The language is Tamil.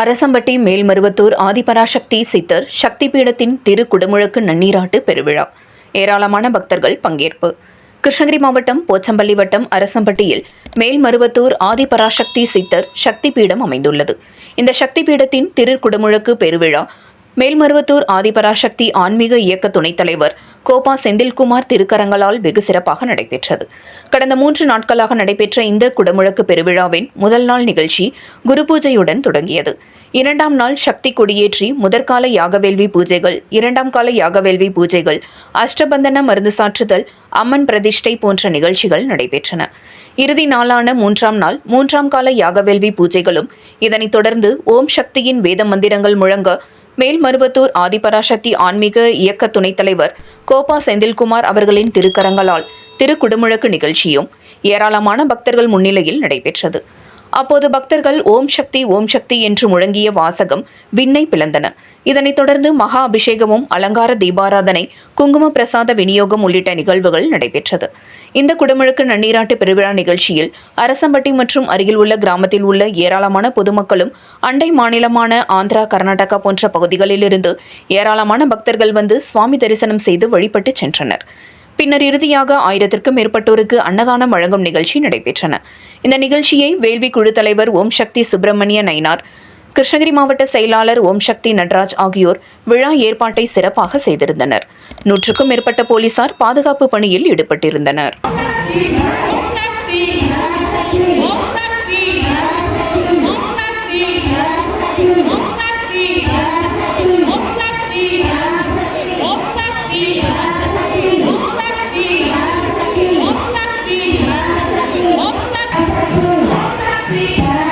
அரசம்பட்டி மேல்மருவத்தூர் ஆதிபராசக்தி சித்தர் சக்தி பீடத்தின் திரு குடமுழக்கு நன்னீராட்டு பெருவிழா. ஏராளமான பக்தர்கள் பங்கேற்பு. கிருஷ்ணகிரி மாவட்டம் போச்சம்பள்ளி வட்டம் அரசம்பட்டியில் மேல்மருவத்தூர் ஆதிபராசக்தி சித்தர் சக்தி பீடம் அமைந்துள்ளது. இந்த சக்தி பீடத்தின் திரு குடமுழக்கு பெருவிழா மேல்மருவத்தூர் ஆதிபராசக்தி ஆன்மீக இயக்க துணைத் தலைவர் கோபா செந்தில்குமார் திருக்கரங்களால் வெகு சிறப்பாக நடைபெற்றது. கடந்த மூன்று நாட்களாக நடைபெற்ற இந்த குடமுழக்கு பெருவிழாவின் முதல் நாள் நிகழ்ச்சி குரு பூஜையுடன் தொடங்கியது. இரண்டாம் நாள் சக்தி கொடியேற்றி முதற்கால யாகவேள்வி பூஜைகள் இரண்டாம் கால யாகவேள்வி பூஜைகள் அஷ்டபந்தன மருந்து சாற்றுதல் அம்மன் பிரதிஷ்டை போன்ற நிகழ்ச்சிகள் நடைபெற்றன. இறுதி நாளான மூன்றாம் நாள் மூன்றாம் கால யாகவேள்வி பூஜைகளும் இதனைத் தொடர்ந்து ஓம் சக்தியின் வேத மந்திரங்கள் முழங்க மேல்மருவத்தூர் ஆதிபராசக்தி ஆன்மீக இயக்க துணைத் தலைவர் கோபா செந்தில்குமார் அவர்களின் திருக்கரங்களால் திருக்குடமுழக்கு நிகழ்ச்சியும் ஏராளமான பக்தர்கள் முன்னிலையில் நடைபெற்றது. அப்போது பக்தர்கள் ஓம் சக்தி ஓம் சக்தி என்று முழங்கிய வாசகம் விண்ணை பிளந்தன. இதனைத் தொடர்ந்து மகா அபிஷேகமும் அலங்கார தீபாராதனை குங்கும பிரசாத விநியோகம் உள்ளிட்ட நிகழ்வுகள் நடைபெற்றது. இந்த குடமுழுக்கு நன்னீராட்டு பெருவிழா நிகழ்ச்சியில் அரசம்பட்டி மற்றும் அருகில் உள்ள கிராமத்தில் உள்ள ஏராளமான பொதுமக்களும் அண்டை மாநிலமான ஆந்திரா கர்நாடகா போன்ற பகுதிகளிலிருந்து ஏராளமான பக்தர்கள் வந்து சுவாமி தரிசனம் செய்து வழிபட்டு சென்றனர். பின்னர் இறுதியாக ஆயிரத்திற்கும் மேற்பட்டோருக்கு அன்னதானம் வழங்கும் நிகழ்ச்சி நடைபெற்றன. இந்த நிகழ்ச்சியை வேள்வி குழு தலைவர் ஓம் சக்தி சுப்பிரமணிய நயினார் கிருஷ்ணகிரி மாவட்ட செயலாளர் ஓம் சக்தி நடராஜ் ஆகியோர் விழா ஏற்பாட்டை சிறப்பாக செய்திருந்தனர். நூற்றுக்கும் மேற்பட்ட போலீசார் பாதுகாப்பு பணியில் ஈடுபட்டிருந்தனர். Obstacle! Obstacle!